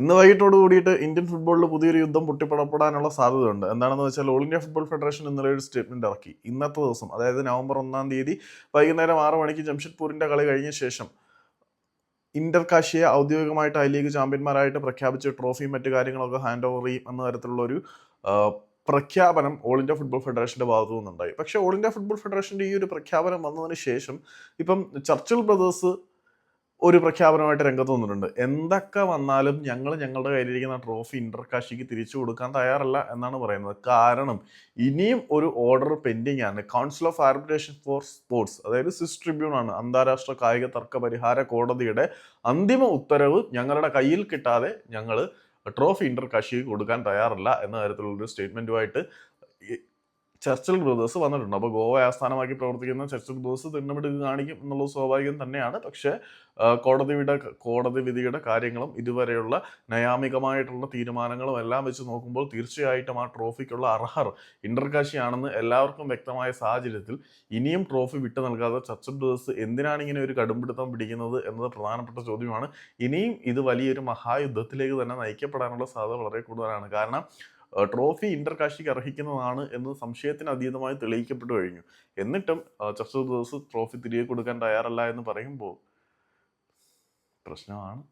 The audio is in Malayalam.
ഇന്ന് വൈകിട്ടോട് കൂടിയിട്ട് ഇന്ത്യൻ ഫുട്ബോളിൽ പുതിയൊരു യുദ്ധം പൊട്ടിപ്പടപ്പെടാനുള്ള സാധ്യതയുണ്ട്. എന്താണെന്ന് വെച്ചാൽ ഓൾ ഇന്ത്യ ഫുട്ബോൾ ഫെഡറേഷൻ ഇന്നലെ ഒരു സ്റ്റേറ്റ്മെന്റ് ഇറക്കി. ഇന്നത്തെ ദിവസം അതായത് നവംബർ ഒന്നാം തീയതി വൈകുന്നേരം ആറ് മണിക്ക് ജംഷഡ്പൂരിന്റെ കളി കഴിഞ്ഞ ശേഷം ഇന്റർ കാശിയെ ഔദ്യോഗികമായിട്ട് ഐ ലീഗ് ചാമ്പ്യന്മാരായിട്ട് പ്രഖ്യാപിച്ച് ട്രോഫിയും മറ്റു കാര്യങ്ങളൊക്കെ ഹാൻഡ് ഓവർ ചെയ്യും എന്ന തരത്തിലുള്ള ഒരു പ്രഖ്യാപനം ഓൾ ഇന്ത്യ ഫുട്ബോൾ ഫെഡറേഷന്റെ ഭാഗത്തു നിന്നുണ്ടായി. പക്ഷേ ഓൾ ഇന്ത്യ ഫുട്ബോൾ ഫെഡറേഷന്റെ ഈ ഒരു പ്രഖ്യാപനം വന്നതിന് ശേഷം ഇപ്പം ചർച്ചിൽ ബ്രദേഴ്സ് ഒരു പ്രഖ്യാപനമായിട്ട് രംഗത്ത് വന്നിട്ടുണ്ട്. എന്തൊക്കെ വന്നാലും ഞങ്ങൾ ഞങ്ങളുടെ കയ്യിലിരിക്കുന്ന ട്രോഫി ഇന്റർകാശിക്ക് തിരിച്ചു കൊടുക്കാൻ തയ്യാറല്ല എന്നാണ് പറയുന്നത്. കാരണം ഇനിയും ഒരു ഓർഡർ പെൻഡിങ് ആണ് council of arbitration for sports അതായത് സിസ് ട്രിബ്യൂൺ ആണ് അന്താരാഷ്ട്ര കായിക തർക്ക പരിഹാര കോടതിയുടെ അന്തിമ ഉത്തരവ് ഞങ്ങളുടെ കയ്യിൽ കിട്ടാതെ ഞങ്ങൾ ട്രോഫി ഇന്റർകാശിക്ക് കൊടുക്കാൻ തയ്യാറല്ല എന്ന തരത്തിലുള്ള ഒരു സ്റ്റേറ്റ്മെന്റുമായിട്ട് ചർച്ചിൽ ബ്രദേഴ്സ് വന്നിട്ടുണ്ട്. അപ്പോൾ ഗോവ ആസ്ഥാനമാക്കി പ്രവർത്തിക്കുന്ന ചർച്ചിൽ ബ്രദേഴ്സ് തിന്നമിടുക കാണിക്കും എന്നുള്ളത് സ്വാഭാവികം തന്നെയാണ്. പക്ഷേ കോടതിയുടെ കോടതി വിധിയുടെ കാര്യങ്ങളും ഇതുവരെയുള്ള നയാമികമായിട്ടുള്ള തീരുമാനങ്ങളും എല്ലാം വെച്ച് നോക്കുമ്പോൾ തീർച്ചയായിട്ടും ആ ട്രോഫിക്കുള്ള അർഹർ ഇന്റർകാശിയാണെന്ന് എല്ലാവർക്കും വ്യക്തമായ സാഹചര്യത്തിൽ ഇനിയും ട്രോഫി വിട്ടു നൽകാതെ ചർച്ചിൽ ബ്രദേഴ്സ് എന്തിനാണ് ഇങ്ങനെ ഒരു കടുംപിടുത്തം പിടിക്കുന്നത് എന്നത് പ്രധാനപ്പെട്ട ചോദ്യമാണ്. ഇനിയും ഇത് വലിയൊരു മഹായുദ്ധത്തിലേക്ക് തന്നെ നയിക്കപ്പെടാനുള്ള സാധ്യത വളരെ കൂടുതലാണ്. കാരണം ട്രോഫി ഇന്റർ ഇന്റർകാശിക്ക് അർഹിക്കുന്നതാണ് എന്ന് സംശയത്തിന് അതീതമായി തെളിയിക്കപ്പെട്ടു കഴിഞ്ഞു. എന്നിട്ടും ചർച്ച ദിവസം ട്രോഫി തിരികെ കൊടുക്കാൻ തയ്യാറല്ല എന്ന് പറയുമ്പോൾ പ്രശ്നമാണ്.